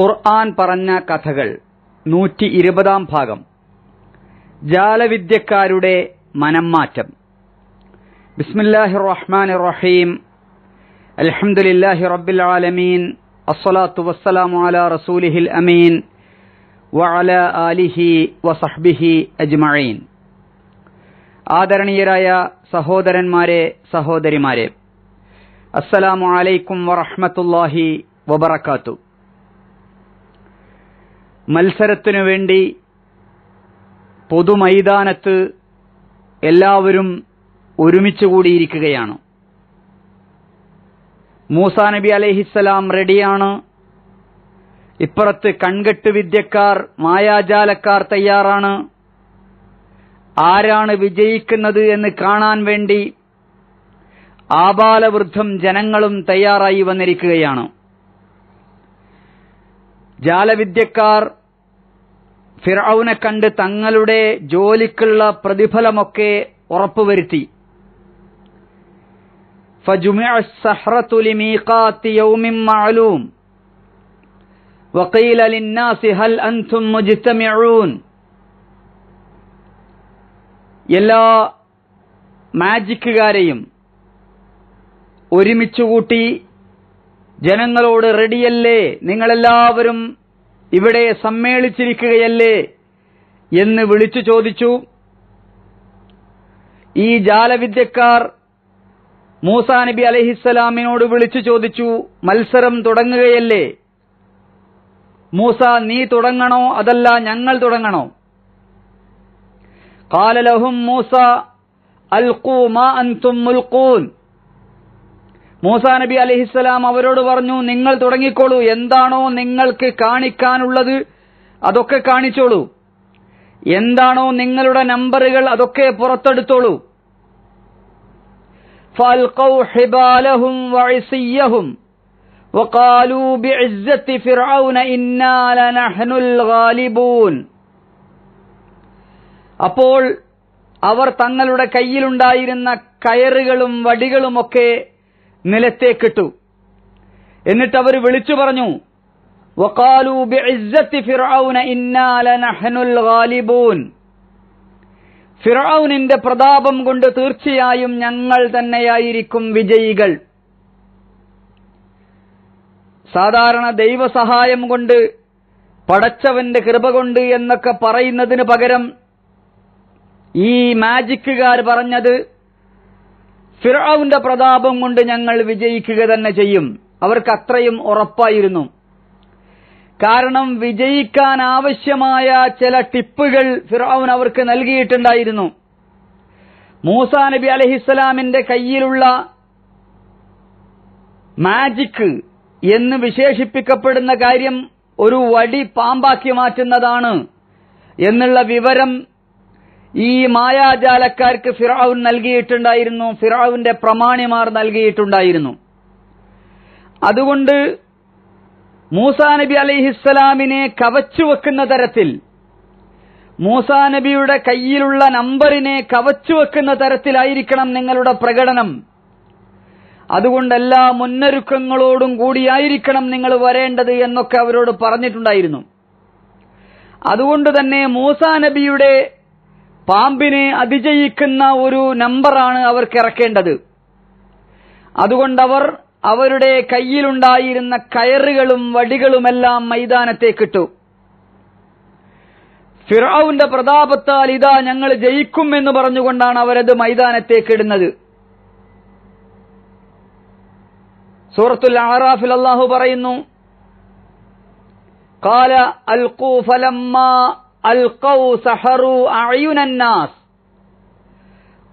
ഖുർആൻ പറഞ്ഞ കഥകൾ നൂറ്റി ഇരുപതാം ഭാഗം. ജാലവിദ്യക്കാരുടെ മനംമാറ്റം. ബിസ്മില്ലാഹി റഹ്മാൻ റഹീം അലഹമുല്ലാഹി റബ്ബിൽ ആലമീൻ. അസ്സലാത്തു വസ്സലാമു അല റസൂലിഹിൽ അമീൻ. വഅല ആലിഹി വസഹ്ബിഹി അജ്മഈൻ. ആദരണീയരായ സഹോദരന്മാരെ സഹോദരിമാരെ അസ്സലാമു അലൈക്കും വറഹ്മത്തുള്ളാഹി വബറകാത്തു. മത്സരത്തിനു വേണ്ടി പൊതുമൈതാനത്ത് എല്ലാവരും ഒരുമിച്ച് കൂടിയിരിക്കുകയാണ്. മൂസാ നബി അലഹിസ്സലാം റെഡിയാണ്. ഇപ്പുറത്ത് കൺകെട്ട് വിദ്യക്കാർ മായാജാലക്കാർ തയ്യാറാണ്. ആരാണ് വിജയിക്കുന്നത് എന്ന് കാണാൻ വേണ്ടി ആബാലവൃദ്ധം ജനങ്ങളും തയ്യാറായി വന്നിരിക്കുകയാണ്. ജാലവിദ്യക്കാർ ഫിറൌനെ കണ്ട് തങ്ങളുടെ ജോലിക്കുള്ള പ്രതിഫലമൊക്കെ ഉറപ്പുവരുത്തി. എല്ലാ മാജിക്കുകാരെയും ഒരുമിച്ചുകൂട്ടി ജനങ്ങളോട് റെഡിയല്ലേ നിങ്ങളെല്ലാവരും ഇവിടെ സമ്മേളിച്ചിരിക്കുകയല്ലേ എന്ന് വിളിച്ചു ചോദിച്ചു. ഈ ജാലവിദ്യക്കാർ മൂസാ നബി അലഹിസ്സലാമിനോട് വിളിച്ചു ചോദിച്ചു മത്സരം തുടങ്ങുകയല്ലേ? മൂസ നീ തുടങ്ങണോ അതല്ല ഞങ്ങൾ തുടങ്ങണോ? കാലലഹും മൂസ അൽക്കൂ മാ അൻതും മുൽക്കൂൻ മൂസാ നബി അലഹിസ്സലാം അവരോട് പറഞ്ഞു നിങ്ങൾ തുടങ്ങിക്കോളൂ എന്താണോ നിങ്ങൾക്ക് കാണിക്കാനുള്ളത് അതൊക്കെ കാണിച്ചോളൂ എന്താണോ നിങ്ങളുടെ നമ്പറുകൾ അതൊക്കെ പുറത്തെടുത്തോളൂ فألقوا حبالهم وعصيهم وقالوا بعزة فرعون إنا لنحن الغالبون അപ്പോൾ അവർ തങ്ങളുടെ കയ്യിലുണ്ടായിരുന്ന കയറുകളും വടികളുമൊക്കെ നിലത്തേക്കിട്ടു. എന്നിട്ട് അവർ വിളിച്ചു പറഞ്ഞു ഫിറൌനിന്റെ പ്രതാപം കൊണ്ട് തീർച്ചയായും ഞങ്ങൾ തന്നെയായിരിക്കും വിജയികൾ. സാധാരണ ദൈവസഹായം കൊണ്ട് പടച്ചവന്റെ കൃപ കൊണ്ട് എന്നൊക്കെ പറയുന്നതിന് പകരം ഈ മാജിക്കുകാർ പറഞ്ഞത് ഫിറൌന്റെ പ്രതാപം കൊണ്ട് ഞങ്ങൾ വിജയിക്കുക തന്നെ ചെയ്യും. അവർക്ക് അത്രയും ഉറപ്പായിരുന്നു. കാരണം വിജയിക്കാൻ ആവശ്യമായ ചില ടിപ്പുകൾ ഫിറാവുൻ അവർക്ക് നൽകിയിട്ടുണ്ടായിരുന്നു. മൂസാ നബി അലഹിസ്സലാമിന്റെ കയ്യിലുള്ള മാജിക്ക് എന്ന് വിശേഷിപ്പിക്കപ്പെടുന്ന കാര്യം ഒരു വടി പാമ്പാക്കി മാറ്റുന്നതാണ് എന്നുള്ള വിവരം ഈ മായാജാലക്കാർക്ക് ഫിറാവുൻ നൽകിയിട്ടുണ്ടായിരുന്നു ഫിറാവുന്റെ പ്രമാണിമാർ നൽകിയിട്ടുണ്ടായിരുന്നു. അതുകൊണ്ട് മൂസാ നബി അലൈഹിസ്സലാമിനെ കവച്ചു വെക്കുന്ന തരത്തിൽ മൂസാ നബിയുടെ കയ്യിലുള്ള നമ്പറിനെ കവച്ചു വെക്കുന്ന തരത്തിലായിരിക്കണം നിങ്ങളുടെ പ്രകടനം. അതുകൊണ്ട് എല്ലാ മുന്നൊരുക്കങ്ങളോടും കൂടിയായിരിക്കണം നിങ്ങൾ വരേണ്ടത് എന്നൊക്കെ അവരോട് പറഞ്ഞിട്ടുണ്ടായിരുന്നു. അതുകൊണ്ട് തന്നെ മൂസാ നബിയുടെ പാമ്പിനെ അതിജയിക്കുന്ന ഒരു നമ്പറാണ് അവർക്ക് ഇറക്കേണ്ടത്. അതുകൊണ്ടവർ അവരുടെ കയ്യിലുണ്ടായിരുന്ന കയറുകളും വടികളുമെല്ലാം മൈതാനത്തേക്കിട്ടു. ഫിറാവുന്റെ പ്രതാപത്താൽ ഇതാ ഞങ്ങൾ ജയിക്കും എന്ന് പറഞ്ഞുകൊണ്ടാണ് അവരത് മൈതാനത്തേക്കിടുന്നത്. സൂറത്തുൽ ആറാഫിൽ അള്ളാഹു പറയുന്നു കാല അൽ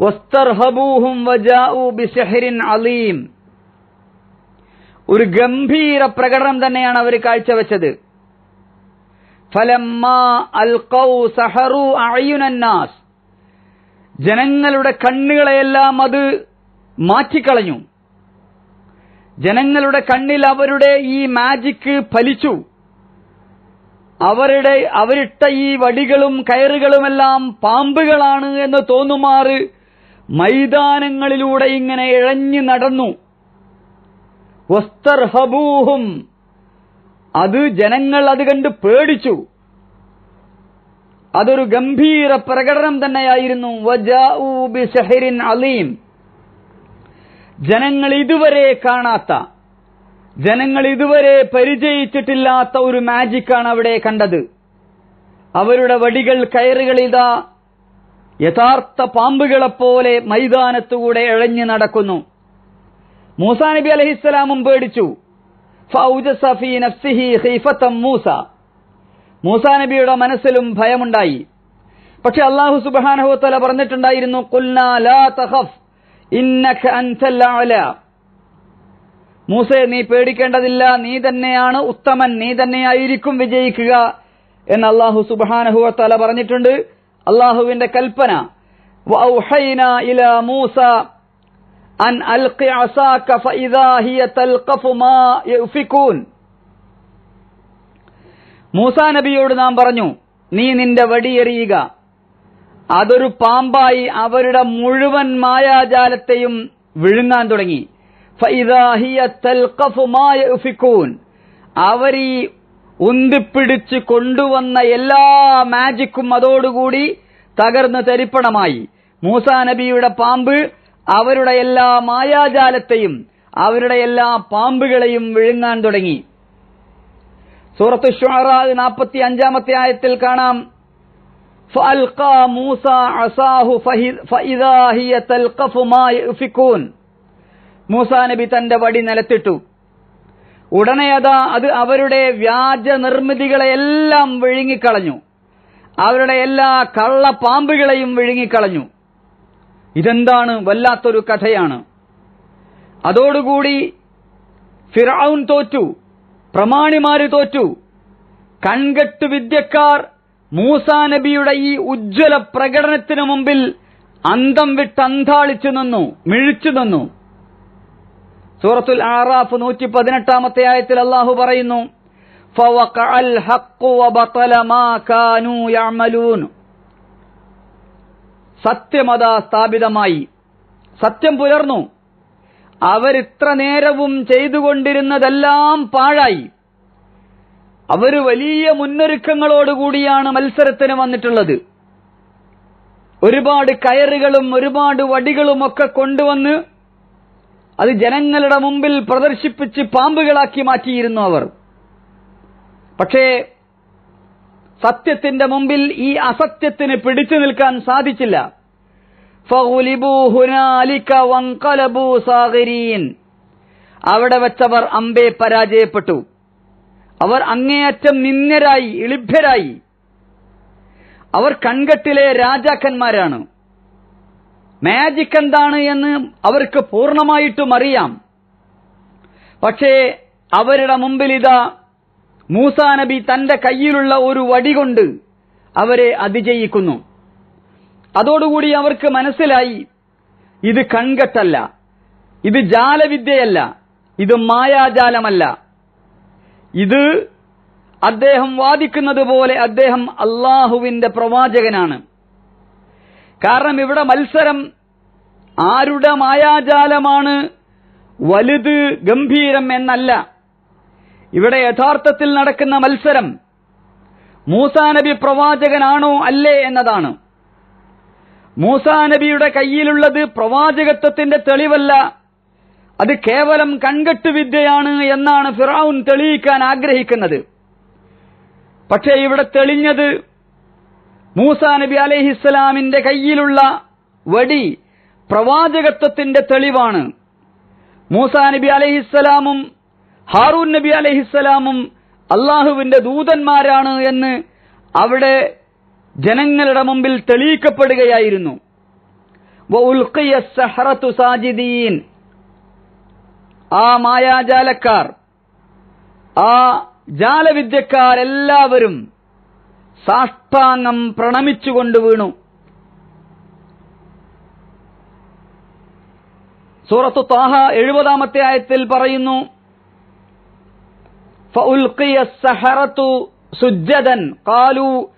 വസ്തർഹബൂഹും വജാഉ ബിസഹരിൻ അലീം. ഒരു ഗംഭീര പ്രകടനം തന്നെയാണ് അവർ കാഴ്ചവെച്ചത്. ജനങ്ങളുടെ കണ്ണുകളെയെല്ലാം അത് മാറ്റിക്കളഞ്ഞു. ജനങ്ങളുടെ കണ്ണിൽ അവരുടെ ഈ മാജിക്ക് ഫലിച്ചു. അവരുടെ അവരിട്ട ഈ വടികളും കയറുകളുമെല്ലാം പാമ്പുകളാണ് എന്ന് തോന്നുമാറ് മൈതാനങ്ങളിലൂടെ ഇങ്ങനെ ഇഴഞ്ഞു നടന്നു. വസ്തർഹബൂഹും. അത് ജനങ്ങൾ അത് കണ്ട് പേടിച്ചു. അതൊരു ഗംഭീര പ്രകടനം തന്നെയായിരുന്നു. വജാഊബി സഹരിൻ അലീം. ജനങ്ങൾ ഇതുവരെ കാണാത്ത ജനങ്ങൾ ഇതുവരെ പരിചയിച്ചിട്ടില്ലാത്ത ഒരു മാജിക്കാണ് അവിടെ കണ്ടത്. അവരുടെ വടികൾ കയറുകളിതാ യഥാർത്ഥ പാമ്പുകളെപ്പോലെ മൈതാനത്തുകൂടെ ഇഴഞ്ഞു നടക്കുന്നു. മൂസാ നബി അലഹിസ്സലാമും പേടിച്ചു. മൂസ. മൂസാ നബിയുടെ മനസ്സിലും ഭയമുണ്ടായി. പക്ഷെ അള്ളാഹു സുബ്ഹാനഹു തആല പറഞ്ഞിട്ടുണ്ടായിരുന്നു മൂസേ നീ പേടിക്കേണ്ടതില്ല. നീ തന്നെയാണ് ഉത്തമൻ. നീ തന്നെയായിരിക്കും വിജയിക്കുക എന്ന് അള്ളാഹു സുബ്ഹാനഹു തആല പറഞ്ഞിട്ടുണ്ട്. അള്ളാഹുവിന്റെ കൽപ്പന മൂസ അൻ മൂസാ നബിയോട് നാം പറഞ്ഞു നീ നിന്റെ വടിയെറിയുക അതൊരു പാമ്പായി അവരുടെ മുഴുവൻ മായാജാലത്തെയും വിഴുങ്ങാൻ തുടങ്ങി. അവരി ഉന്തിപ്പിടിച്ച് കൊണ്ടുവന്ന എല്ലാ മാജിക്കും അതോടുകൂടി തകർന്ന് തരിപ്പണമായി. മൂസാ നബിയുടെ പാമ്പ് അവരുടെ എല്ലാ മായാജാലത്തെയും അവരുടെ എല്ലാ പാമ്പുകളെയും വിഴുങ്ങാൻ തുടങ്ങി. സൂറത്ത് നാൽപ്പത്തി അഞ്ചാമത്തെ ആയത്തിൽ കാണാം. ഫഅൽഖാ മൂസ അസാഹു ഫഇദാ ഹിയ തൽഖഫു മാ മൂസാ നബി തന്റെ വടി നിലത്തിട്ടു. ഉടനെ അതാ അത് അവരുടെ വ്യാജ നിർമ്മിതികളെയെല്ലാം വിഴുങ്ങിക്കളഞ്ഞു. അവരുടെ എല്ലാ കള്ളപ്പാമ്പുകളെയും വിഴുങ്ങിക്കളഞ്ഞു. ഇതെന്താണ് വല്ലാത്തൊരു കഥയാണ്. അതോടുകൂടി ഫിറൌൻ തോറ്റു പ്രമാണിമാര് തോറ്റു. കൺകെട്ട് വിദ്യക്കാർ മൂസാ നബിയുടെ ഈ ഉജ്ജ്വല പ്രകടനത്തിനു മുമ്പിൽ അന്തം വിട്ട് അന്താളിച്ചു നിന്നു മിഴിച്ചു നിന്നു. സൂറത്തുൽ ആറാഫ് നൂറ്റി പതിനെട്ടാമത്തെ ആയത്തിൽ അള്ളാഹു പറയുന്നു സത്യമതാ സ്ഥാപിതമായി സത്യം പുലർന്നു. അവരിത്ര നേരവും ചെയ്തുകൊണ്ടിരുന്നതെല്ലാം പാഴായി. അവർ വലിയ മുന്നൊരുക്കങ്ങളോടുകൂടിയാണ് മത്സരത്തിന് വന്നിട്ടുള്ളത്. ഒരുപാട് കയറുകളും ഒരുപാട് വടികളും ഒക്കെ കൊണ്ടുവന്ന് അത് ജനങ്ങളുടെ മുമ്പിൽ പ്രദർശിപ്പിച്ച് പാമ്പുകളാക്കി മാറ്റിയിരുന്നു അവർ. പക്ഷേ സത്യത്തിന്റെ മുമ്പിൽ ഈ അസത്യത്തിന് പിടിച്ചു നിൽക്കാൻ സാധിച്ചില്ല. അവിടെ വെച്ചവർ അമ്പെ പരാജയപ്പെട്ടു. അവർ അങ്ങേയറ്റം നിന്ദരായി ഇളിഭ്യരായി. അവർ കൺകെട്ടിലെ രാജാക്കന്മാരാണ്. മാജിക് എന്താണ് എന്ന് അവർക്ക് പൂർണമായിട്ടും അറിയാം. പക്ഷേ അവരുടെ മുമ്പിൽ ഇതാ മൂസാ നബി തന്റെ കയ്യിലുള്ള ഒരു വടി കൊണ്ട് അവരെ അതിജയിക്കുന്നു. അതോടുകൂടി അവർക്ക് മനസ്സിലായി ഇത് കൺകെട്ടല്ല ഇത് ജാലവിദ്യയല്ല ഇത് മായാജാലമല്ല. ഇത് അദ്ദേഹം വാദിക്കുന്നത് പോലെ അദ്ദേഹം അള്ളാഹുവിന്റെ പ്രവാചകനാണ്. കാരണം ഇവിടെ മത്സരം ആരുടെ മായാജാലമാണ് വലുത് ഗംഭീരം എന്നല്ല. ഇവിടെ യഥാർത്ഥത്തിൽ നടക്കുന്ന മത്സരം മൂസാ നബി പ്രവാചകനാണോ അല്ലേ എന്നതാണ്. മൂസാ നബിയുടെ കയ്യിലുള്ളത് പ്രവാചകത്വത്തിന്റെ തെളിവല്ല. അത് കേവലം കൺകെട്ട് വിദ്യയാണ് എന്നാണ് ഫിറാവുൻ തെളിയിക്കാൻ ആഗ്രഹിക്കുന്നത്. പക്ഷേ ഇവിടെ തെളിഞ്ഞത് മൂസാ നബി അലഹിസ്സലാമിന്റെ കയ്യിലുള്ള വടി പ്രവാചകത്വത്തിന്റെ തെളിവാണ്. മൂസാ നബി അലഹിസ്സലാമും ഹാറൂൻ നബി അലഹിസ്സലാമും അള്ളാഹുവിന്റെ ദൂതന്മാരാണ് എന്ന് അവിടെ ജനങ്ങളുടെ മുമ്പിൽ തെളിയിക്കപ്പെടുകയായിരുന്നു. സാജിദീൻ. ആ മായാജാലക്കാർ ആ ജാലവിദ്യക്കാരെല്ലാവരും സാഷ്ടാംഗം പ്രണമിച്ചുകൊണ്ട് വീണു. സൂറത്തു താഹ എഴുപതാമത്തെ ആയത്തിൽ പറയുന്നു സുജ്ജദൻ കാലു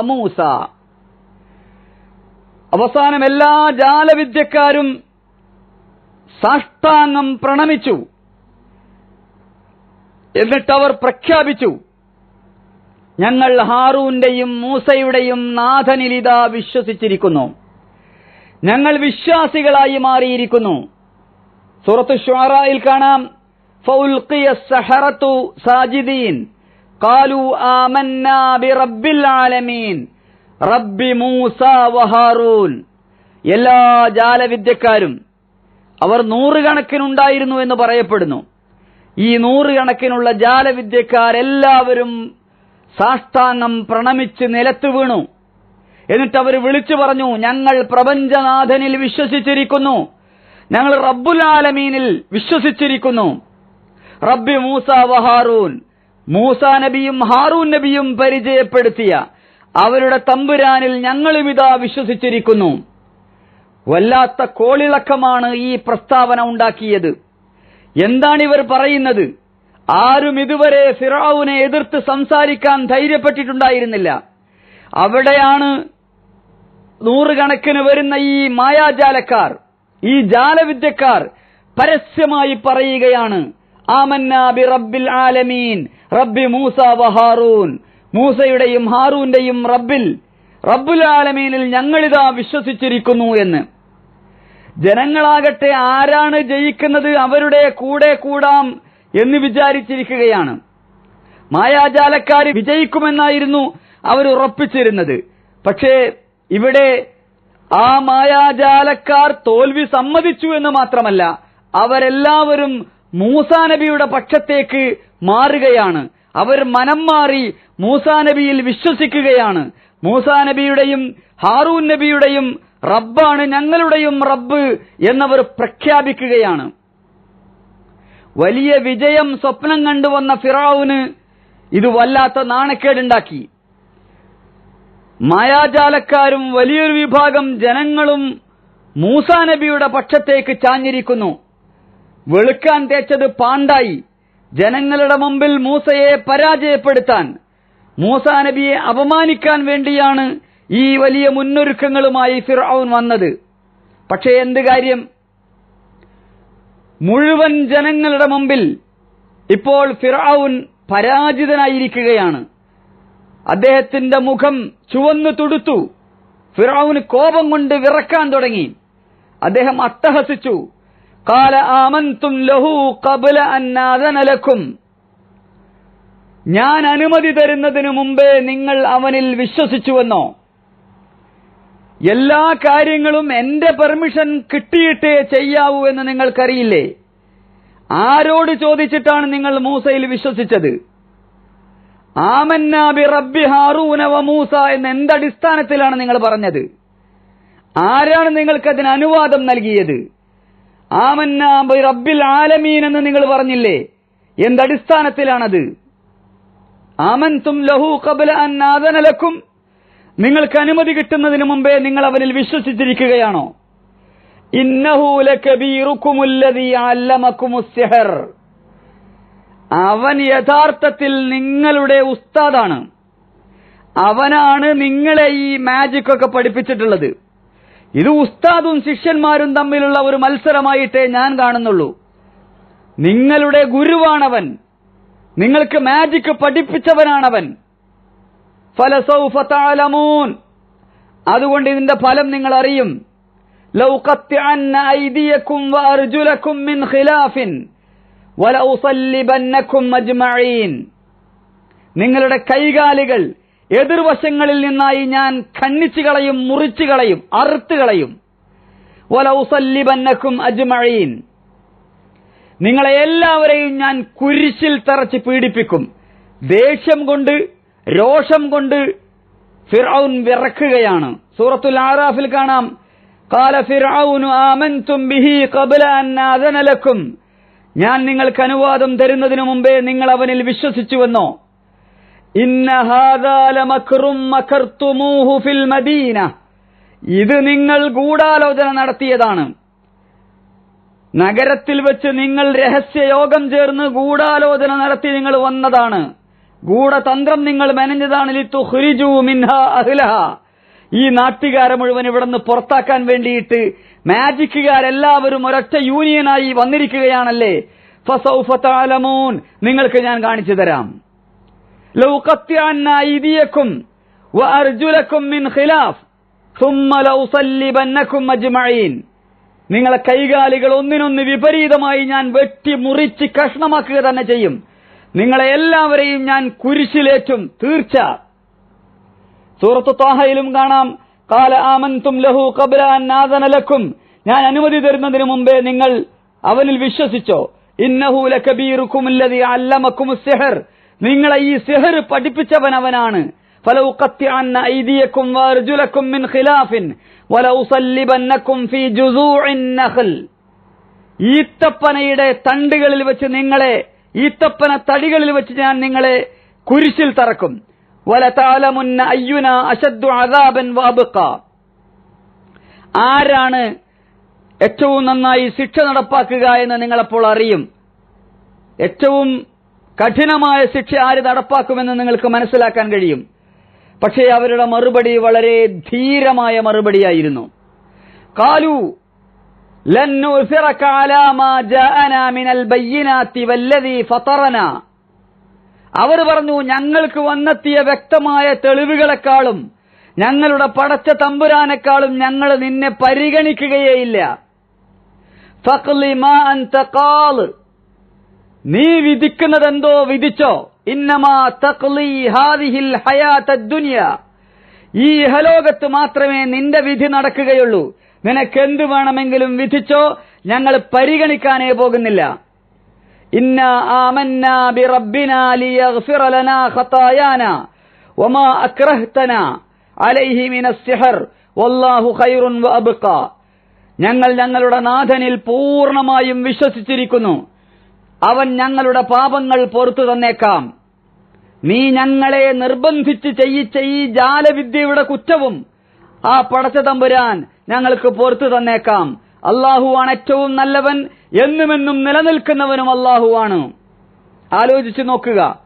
മൂസ. അവസാനം എല്ലാ ജാലവിദ്യക്കാരും സാഷ്ടാംഗം പ്രണമിച്ചു. എന്നിട്ടവർ പ്രഖ്യാപിച്ചു ഞങ്ങൾ ഹാറൂന്റെയും മൂസയുടെയും നാഥനിലിത വിശ്വസിച്ചിരിക്കുന്നു. ഞങ്ങൾ വിശ്വാസികളായി മാറിയിരിക്കുന്നു. സൂറത്ത് ഷുറായിൽ കാണാം സഹറത്തു സാജിദീൻ കാലു ആമന്നാ ബിറബ്ബിൽ ആലമീൻ റബ്ബി മൂസ വഹാറൂൻ എല്ലാ ജാലവിദ്യക്കാരും അവർ നൂറുകണക്കിനുണ്ടായിരുന്നു എന്ന് പറയപ്പെടുന്നു. ഈ നൂറുകണക്കിനുള്ള ജാലവിദ്യക്കാരെല്ലാവരും സാഷ്ടാംഗം പ്രണമിച്ച് നിലത്ത് വീണു എന്നിട്ട് അവർ വിളിച്ചു പറഞ്ഞു ഞങ്ങൾ പ്രപഞ്ചനാഥനിൽ വിശ്വസിച്ചിരിക്കുന്നു. ഞങ്ങൾ റബ്ബുൽ ആലമീനിൽ വിശ്വസിച്ചിരിക്കുന്നു. റബ്ബി മൂസ വഹാറൂൻ മൂസ നബിയും ഹാറൂൻ നബിയും പരിചയപ്പെടുത്തിയ അവരുടെ തമ്പുരാനിൽ ഞങ്ങളും ഇതാ വിശ്വസിച്ചിരിക്കുന്നു. വല്ലാത്ത കോളിളക്കമാണ് ഈ പ്രസ്താവന ഉണ്ടാക്കിയത്. എന്താണിവർ പറയുന്നത്? ആരും ഇതുവരെ ഫിറാവുനെ എതിർത്ത് സംസാരിക്കാൻ ധൈര്യപ്പെട്ടിട്ടുണ്ടായിരുന്നില്ല. അവിടെയാണ് നൂറുകണക്കിന് വരുന്ന ഈ മായാജാലക്കാർ ഈ ജാലവിദ്യക്കാർ പരസ്യമായി പറയുകയാണ് ആമന്ന ബി റബ്ബിൽ ആലമീൻ റബ്ബി മൂസ വഹാറൂൻ മൂസയുടെയും ഹാറൂന്റെയും റബ്ബിൽ റബ്ബുൽ ആലമീനിൽ ഞങ്ങളിതാ വിശ്വസിച്ചിരിക്കുന്നു എന്ന്. ജനങ്ങളാകട്ടെ ആരാണ് ജയിക്കുന്നത് അവരുടെ കൂടെ കൂടാം എന്ന് വിചാരിച്ചിരിക്കുകയാണ്. മായാജാലക്കാർ വിജയിക്കുമെന്നായിരുന്നു അവർ ഉറപ്പിച്ചിരുന്നത്. പക്ഷേ ഇവിടെ ആ മായാജാലക്കാർ തോൽവി സമ്മതിച്ചു എന്ന് മാത്രമല്ല അവരെല്ലാവരും മൂസാ നബിയുടെ പക്ഷത്തേക്ക് മാറുകയാണ്. അവർ മനം മാറി മൂസാ നബിയിൽ വിശ്വസിക്കുകയാണ്. മൂസാ നബിയുടെയും ഹാറൂൻ നബിയുടെയും റബ്ബാണ് ഞങ്ങളുടെയും റബ്ബ് എന്നവർ പ്രഖ്യാപിക്കുകയാണ്. വലിയ വിജയം സ്വപ്നം കണ്ടുവന്ന ഫിറാവുന് ഇത് വല്ലാത്ത നാണക്കേടുണ്ടാക്കി. മായാജാലക്കാരും വലിയൊരു വിഭാഗം ജനങ്ങളും മൂസാ നബിയുടെ പക്ഷത്തേക്ക് ചാഞ്ഞിരിക്കുന്നു. വെളുക്കാൻ തേച്ചത് പാണ്ടായി. ജനങ്ങളുടെ മുമ്പിൽ മൂസയെ പരാജയപ്പെടുത്താൻ മൂസാ നബിയെ അപമാനിക്കാൻ വേണ്ടിയാണ് ഈ വലിയ മുന്നൊരുക്കങ്ങളുമായി ഫിർഔൻ വന്നത്. പക്ഷേ എന്ത് കാര്യം? മുഴുവൻ ജനങ്ങളുടെ മുമ്പിൽ ഇപ്പോൾ ഫിർഔൻ പരാജിതനായിരിക്കുകയാണ്. അദ്ദേഹത്തിന്റെ മുഖം ചുവന്നു തുടുത്തു. ഫിറാവിന് കോപം കൊണ്ട് വിറക്കാൻ തുടങ്ങി. അദ്ദേഹം അട്ടഹസിച്ചു. കാല ആമന്തും ലഹു കബല അന്നാദനലക്കും ഞാൻ അനുമതി തരുന്നതിനു മുമ്പേ നിങ്ങൾ അവനിൽ വിശ്വസിച്ചുവെന്നോ? എല്ലാ കാര്യങ്ങളും എന്റെ പെർമിഷൻ കിട്ടിയിട്ടേ ചെയ്യാവൂ എന്ന് നിങ്ങൾക്കറിയില്ലേ? ആരോട് ചോദിച്ചിട്ടാണ് നിങ്ങൾ മൂസയിൽ വിശ്വസിച്ചത്? ആമന്ന ബി റബ്ബി ഹാറൂന വ മൂസ എന്ന് എന്തടിസ്ഥാനത്തിലാണ് നിങ്ങൾ പറഞ്ഞത്? ആരാണ് നിങ്ങൾക്ക് അതിന് അനുവാദം നൽകിയത്? ആമന്നാബി റബ്ബിൽ ആലമീൻ എന്ന് നിങ്ങൾ പറഞ്ഞില്ലേ? എന്തടിസ്ഥാനത്തിലാണത്? ആമൻതും ലഹു കബല അന്നാദനലക്കും നിങ്ങൾക്ക് അനുമതി കിട്ടുന്നതിന് മുമ്പേ നിങ്ങൾ അവനിൽ വിശ്വസിച്ചിരിക്കുകയാണോ? ഇന്നഹു ലകബീറുക്കുമുല്ലദീ അല്ലമക്കുമുസ് സിഹർ അവൻ യഥാർത്ഥത്തിൽ നിങ്ങളുടെ ഉസ്താദാണ്. അവനാണ് നിങ്ങളെ ഈ മാജിക് ഒക്കെ പഠിപ്പിച്ചിട്ടുള്ളത്. ഇത് ഉസ്താദും ശിഷ്യന്മാരും തമ്മിലുള്ള ഒരു മത്സരമായിട്ടേ ഞാൻ കാണുന്നുള്ളൂ. നിങ്ങളുടെ ഗുരുവാണവൻ. നിങ്ങൾക്ക് മാജിക് പഠിപ്പിച്ചവനാണവൻ. ഫലസൌഫത്താലമൂൻ അതുകൊണ്ട് ഇതിന്റെ ഫലം നിങ്ങൾ അറിയും ലൗ വലൗസല്ലിബന്നക്കും അജ്മഈൻ. നിങ്ങളുടെ കൈകാലുകൾ എതിർവശങ്ങളിൽ നിന്നായി ഞാൻ ഖണ്ഡിച്ചു കളയും മുറിച്ചു കളയും അറുത്ത് കളയും. വലൌസല്ലിബന്നക്കും അജ്മഴീൻ നിങ്ങളെ എല്ലാവരെയും ഞാൻ കുരിശിൽ തറച്ച് പീഡിപ്പിക്കും. ദേഷ്യം കൊണ്ട് രോഷം കൊണ്ട് ഫിറൌൻ വിറക്കുകയാണ്. സൂറത്തുൽ ആറാഫിൽ കാണാം. കാല ആമൻതും ബിഹി ഖബല അൻ ആദന ലക്കും. ഞാൻ നിങ്ങൾക്ക് അനുവാദം തരുന്നതിനു മുമ്പേ നിങ്ങൾ അവനിൽ വിശ്വസിച്ചുവെന്നോ? ഫിൽ മദീന. ഇത് നിങ്ങൾ ഗൂഢാലോചന നടത്തിയതാണ്. നഗരത്തിൽ വെച്ച് നിങ്ങൾ രഹസ്യ യോഗം ചേർന്ന് ഗൂഢാലോചന നടത്തി നിങ്ങൾ വന്നതാണ്. ഗൂഢതന്ത്രം നിങ്ങൾ മെനഞ്ഞതാണ്. ലിത്തു ഹുരിജു മിൻഹ അഹ്ലഹ. ഈ നാട്ടുകാരെ മുഴുവൻ ഇവിടുന്ന് പുറത്താക്കാൻ വേണ്ടിയിട്ട് മാജിക്കുകാരെല്ലാവരും ഒരൊറ്റ യൂണിയനായി വന്നിരിക്കുകയാണല്ലേ? ഫസൗഫത്താലമൂൻ നിങ്ങൾക്ക് ഞാൻ കാണിച്ചു തരാം. ലൗകത്യാന്നീയക്കും നിങ്ങളെ കൈകാലുകൾ ഒന്നിനൊന്ന് വിപരീതമായി ഞാൻ വെട്ടി മുറിച്ച് കഷ്ണമാക്കുക തന്നെ ചെയ്യും. നിങ്ങളെ എല്ലാവരെയും ഞാൻ കുരിശിലേറ്റും തീർച്ച. സൂറത്ത് താഹയിലും കാണാം. കാല ആമൻതും ലഹു കബല അന്നാദനലക്കും ഞാൻ അനുമതി തരുന്നതിന് മുമ്പേ നിങ്ങൾ അവനിൽ വിശ്വസിച്ചോ. ഇന്നഹു ലകബീറുക്കും അല്ലദീ അല്ലമക്കും സെഹർ. നിങ്ങളെ ഈ സെഹർ പഠിപ്പിച്ചവൻ അവനാണ് ഫലൗ أيديكم وأرجلكم من ഖിലാഫിൻ. വലൗസല്ലിബന്നക്കും ഫീ ജുസൂഇൻ നഖൽ. ഈത്തപ്പനയുടെ തണ്ടുകളിൽ വെച്ച് നിങ്ങളെ ഈത്തപ്പന തടികളിൽ വെച്ച് ഞാൻ നിങ്ങളെ കുരിശിൽ തറക്കും. വലതാലമുന്ന അയ്യുന അശദ്ദു അദാബൻ വാബുക്ക ആരാണ് ഏറ്റവും നന്നായി ശിക്ഷ നടപ്പാക്കുക എന്ന് നിങ്ങളപ്പോൾ അറിയും? ഏറ്റവും കഠിനമായ ശിക്ഷ ആര് നടപ്പാക്കുമെന്ന് നിങ്ങൾക്ക് മനസ്സിലാക്കാൻ കഴിയും? പക്ഷേ അവരുടെ മറുപടി വളരെ ധീരമായ മറുപടിയായിരുന്നു. കാലു ലന്നു ഫിറക്കാലാ മാ ജാഅനാ മിനൽ ബയ്യിനാത്തി വല്ലദീ ഫതറനാ. അവർ പറഞ്ഞു ഞങ്ങൾക്ക് വന്നെത്തിയ വ്യക്തമായ തെളിവുകളെക്കാളും ഞങ്ങളുടെ പടച്ച തമ്പുരാനേക്കാളും ഞങ്ങൾ നിന്നെ പരിഗണിക്കുകയേയില്ല. നീ വിധിക്കുന്നതെന്തോ വിധിച്ചോ? ഇന്നമാ തഖ്ലി ഹാദിഹിൽ ഹയാത്തദ് ദുനിയ. ഈ ഇഹലോകത്ത് മാത്രമേ നിന്റെ വിധി നടക്കുകയുള്ളൂ. നിനക്കെന്ത് വേണമെങ്കിലും വിധിച്ചോ ഞങ്ങൾ പരിഗണിക്കാനേ പോകുന്നില്ല. ഇന്ന آمنا بربنا ليغفر ലനാ خطايانا വമാ أكرهتنا അലൈഹി من സിഹർ വല്ലാഹു ഖൈറുൻ وأبقى ഞങ്ങൾ ഞങ്ങളുടെ നാഥനിൽ പൂർണമായും വിശ്വസിച്ചിരിക്കുന്നു. അവൻ ഞങ്ങളുടെ പാപങ്ങൾ പുറത്തു തന്നേക്കാം. നീ ഞങ്ങളെ നിർബന്ധിച്ച് ചെയ്യിച്ച ഈ ജാലവിദ്യയുടെ കുറ്റവും ആ പടച്ച തമ്പുരാൻ ഞങ്ങൾക്ക് പുറത്തു തന്നേക്കാം. അള്ളാഹുവാണ് ഏറ്റവും നല്ലവൻ എന്നുമെന്നും നിലനിൽക്കുന്നവനും അള്ളാഹുവാണ് ആലോചിച്ചു നോക്കുക.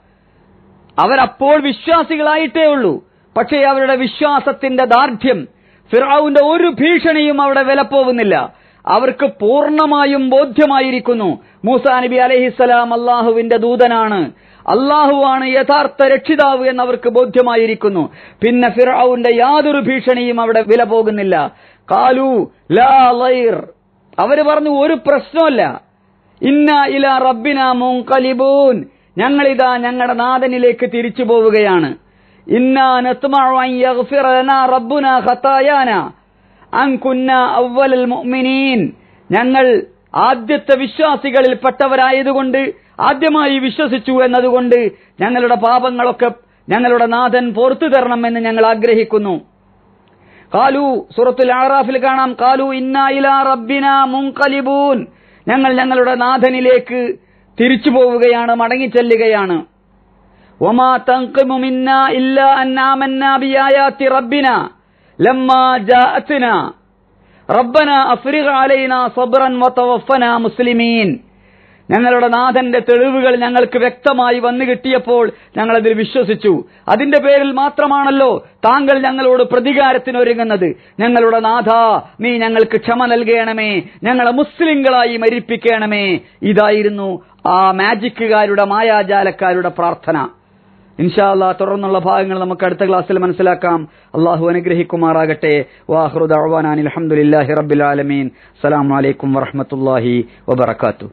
അവരപ്പോൾ വിശ്വാസികളായിട്ടേ ഉള്ളൂ. പക്ഷേ അവരുടെ വിശ്വാസത്തിന്റെ ദാർഢ്യം ഫിറാവുന്റെ ഒരു ഭീഷണിയും അവിടെ വിലപ്പോവുന്നില്ല. അവർക്ക് പൂർണമായും ബോധ്യമായിരിക്കുന്നു. മൂസാ നബി അലഹിസ്സലാം അള്ളാഹുവിന്റെ ദൂതനാണ്. അള്ളാഹുവാണ് യഥാർത്ഥ രക്ഷിതാവ് എന്നവർക്ക് ബോധ്യമായിരിക്കുന്നു. പിന്നെ ഫിറാവുന്റെ യാതൊരു ഭീഷണിയും അവിടെ വില പോകുന്നില്ല കാലു ലാ അവർ പറഞ്ഞു ഒരു പ്രശ്നമല്ല ഇന്ന ഇല റബ്ബിന മുൻകലിബൂൻ. ഞങ്ങളിതാ ഞങ്ങളുടെ നാഥനിലേക്ക് തിരിച്ചു പോവുകയാണ്. ഞങ്ങൾ ആദ്യത്തെ വിശ്വാസികളിൽ പെട്ടവരായതുകൊണ്ട് ആദ്യമായി വിശ്വസിച്ചു എന്നതുകൊണ്ട് ഞങ്ങളുടെ പാപങ്ങളൊക്കെ ഞങ്ങളുടെ നാഥൻ പുറത്തു തരണമെന്ന് ഞങ്ങൾ ആഗ്രഹിക്കുന്നു. കാലു സൂറത്തുൽ ആറാഫിൽ കാണാം കാലു ഇന്നായില റബ്ബിന മുൻകലിബൂൻ. ഞങ്ങൾ ഞങ്ങളുടെ നാഥനിലേക്ക് തിരിച്ചു പോവുകയാണ് മടങ്ങിച്ചെല്ലുകയാണ്. ഒമാ റബ്ബന അഫ്രിഖ് അലൈന സബ്റൻ മുസ്ലിമീൻ. ഞങ്ങളുടെ നാഥന്റെ തെളിവുകൾ ഞങ്ങൾക്ക് വ്യക്തമായി വന്നു കിട്ടിയപ്പോൾ ഞങ്ങൾ അതിൽ വിശ്വസിച്ചു. അതിന്റെ പേരിൽ മാത്രമാണല്ലോ താങ്കൾ ഞങ്ങളോട് പ്രതികാരത്തിനൊരുങ്ങുന്നത്. ഞങ്ങളുടെ നാഥ നീ ഞങ്ങൾക്ക് ക്ഷമ നൽകണമേ. ഞങ്ങളെ മുസ്ലിങ്ങളായി മരിപ്പിക്കണമേ. ഇതായിരുന്നു ആ മാജിക്കുകാരുടെ മായാജാലക്കാരുടെ പ്രാർത്ഥന. ഇൻഷാല്ലാ തുടർന്നുള്ള ഭാഗങ്ങൾ നമുക്ക് അടുത്ത ക്ലാസ്സിൽ മനസ്സിലാക്കാം. അള്ളാഹു അനുഗ്രഹിക്കുമാറാകട്ടെ. വാഹൃദ് അഹ്വാനാൻ അലഹമുല്ലാഹി റബ്ബിൽ ആലമീൻ. അസ്സലാമു അലൈക്കും വറഹമത്തല്ലാഹി വബർക്കാത്തു